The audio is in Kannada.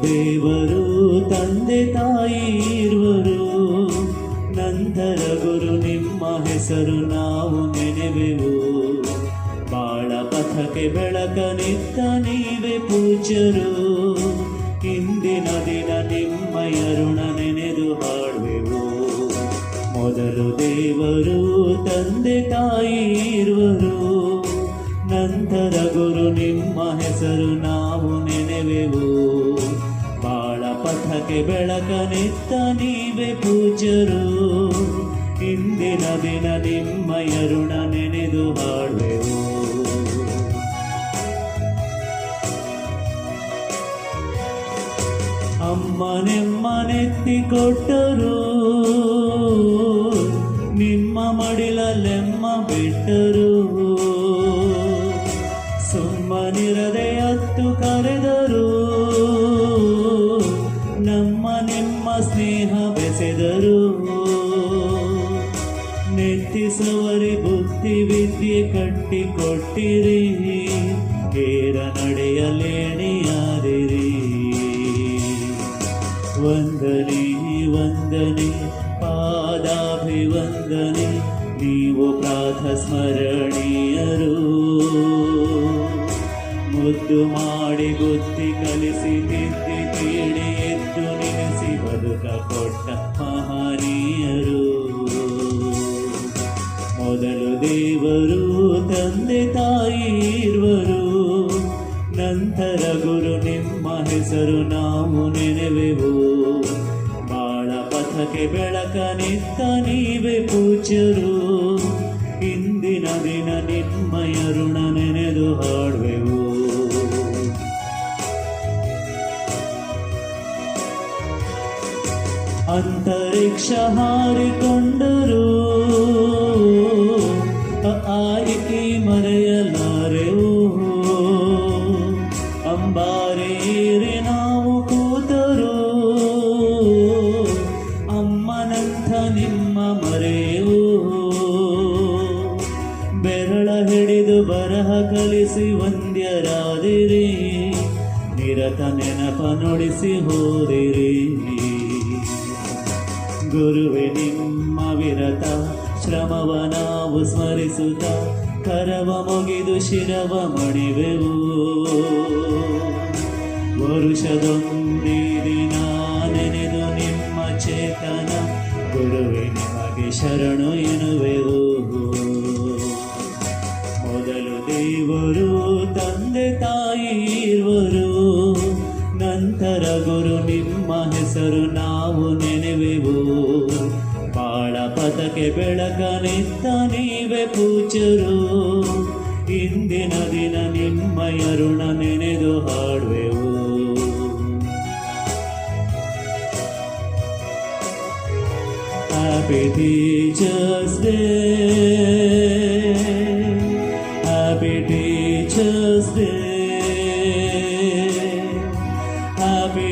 ದೇವರು, ತಂದೆ ತಾಯಿ ಇರುವರು. ನಂತರ ಗುರು, ನಿಮ್ಮ ಹೆಸರು ನಾವು ನೆನೆವೆವು. ಬಾಳ ಪಥಕ್ಕೆ ಬೆಳಕನಿತ್ತ ನೀವೇ ಪೂಜರು ಇಂದಿನ ದಿನ ಪಥಕ್ಕೆ ಬೆಳಕನೆತ್ತ ನೀವೇ ಪೂಜ್ಯರು. ಇಂದಿನ ದಿನ ನಿಮ್ಮಯ ಋಣ ನೆನೆದು ಹಾಡುವೆವು. ಅಮ್ಮನೆಮ್ಮನೆತ್ತಿ ಕೊಟ್ಟರು ನಿಮ್ಮ ಮಡಿಲಲ್ಲೆಮ್ಮ ಬಿಟ್ಟರು. ನಮ್ಮ ಸ್ನೇಹ ಬೆಸೆದರು ನೆತ್ತಿಸವರಿ ಬುದ್ಧಿ ವಿದ್ಯೆ ಕಟ್ಟಿಕೊಟ್ಟಿರಿ. ಏರ ನಡೆಯಲೇಣಿಯಾದಿರಿ. ವಂದನೆ ವಂದನೆ, ಪಾದಾಭಿವಂದನೆ, ನೀವು ಪ್ರಾಥ ಸ್ಮರಣೀಯರು ಮುದ್ದು ಮಾಡಿ ಬುದ್ಧಿ ಕಲಿಸಿ ತಿದ್ದಿ ಕೇಳಿ ಎದ್ದು ನಿಲ್ಲಿಸಿ. ಬದುಕ ಕೊಟ್ಟ ಮಹನೀಯರು ಮೊದಲು ದೇವರು, ತಂದೆ ತಾಯಿ ಇರುವರು. ನಂತರ ಗುರು, ನಿಮ್ಮ ಹೆಸರು ನಾವು ನೆನೆವೆವು. ಬಾಳ ಪಥಕ್ಕೆ ಬೆಳಕನಿತ್ತ ನೀವೇ ಪೂಜ್ಯರು. ಇಂದಿನ ದಿನ ನಿಮ್ಮಯ ಋಣ ಅಂತರಿಕ್ಷ ಹಾರಿಕೊಂಡರು. ಆಯಿತಿ ಮರೆಯಲಾರೆವು ಅಂಬಾರೇರಿ ನಾವು ಕೂತರು. ಅಮ್ಮನಂಥ ನಿಮ್ಮ ಮರೆವು ಬೆರಳ ಹಿಡಿದು ಬರಹ ಕಲಿಸಿ ವಂದ್ಯರಾದಿರಿ. ನಿರತ ನೆನಪ ನುಡಿಸಿ ಹೋದಿರಿ. ಗುರುವೆ ನಿಮ್ಮ ವಿರತ ಶ್ರಮವ ನಾವು ಸ್ಮರಿಸುತ್ತ, ಕರವ ಮುಗಿದು ಶಿರವ ಮಣಿವೆವು ವರುಷದೊಂದಿ ದಿನ ನೆನೆದು ನಿಮ್ಮ ಚೇತನ, ಗುರುವೆ ನಿಮಗೆ ಶರಣು ಎನ್ನುವೆವು. ಮೊದಲು ದೇವರು, ತಂದೆ ತಾಯಿ ಇರುವರು. ನಂತರ ಗುರು, ನಿಮ್ಮ ಹೆಸರು ನಾವು ನೆನೆವೆವು. ಬಾಳ ಬೆಳಕೆ ಬೆಳಕನಿದ್ದ ನೀವೇ ಪೂಜರು ಇಂದಿನ ದಿನ ನಿಮ್ಮ ಅರುಣ ನೆನೆದು ಹಾಡುವೆವು happy teachers day happy teachers day happy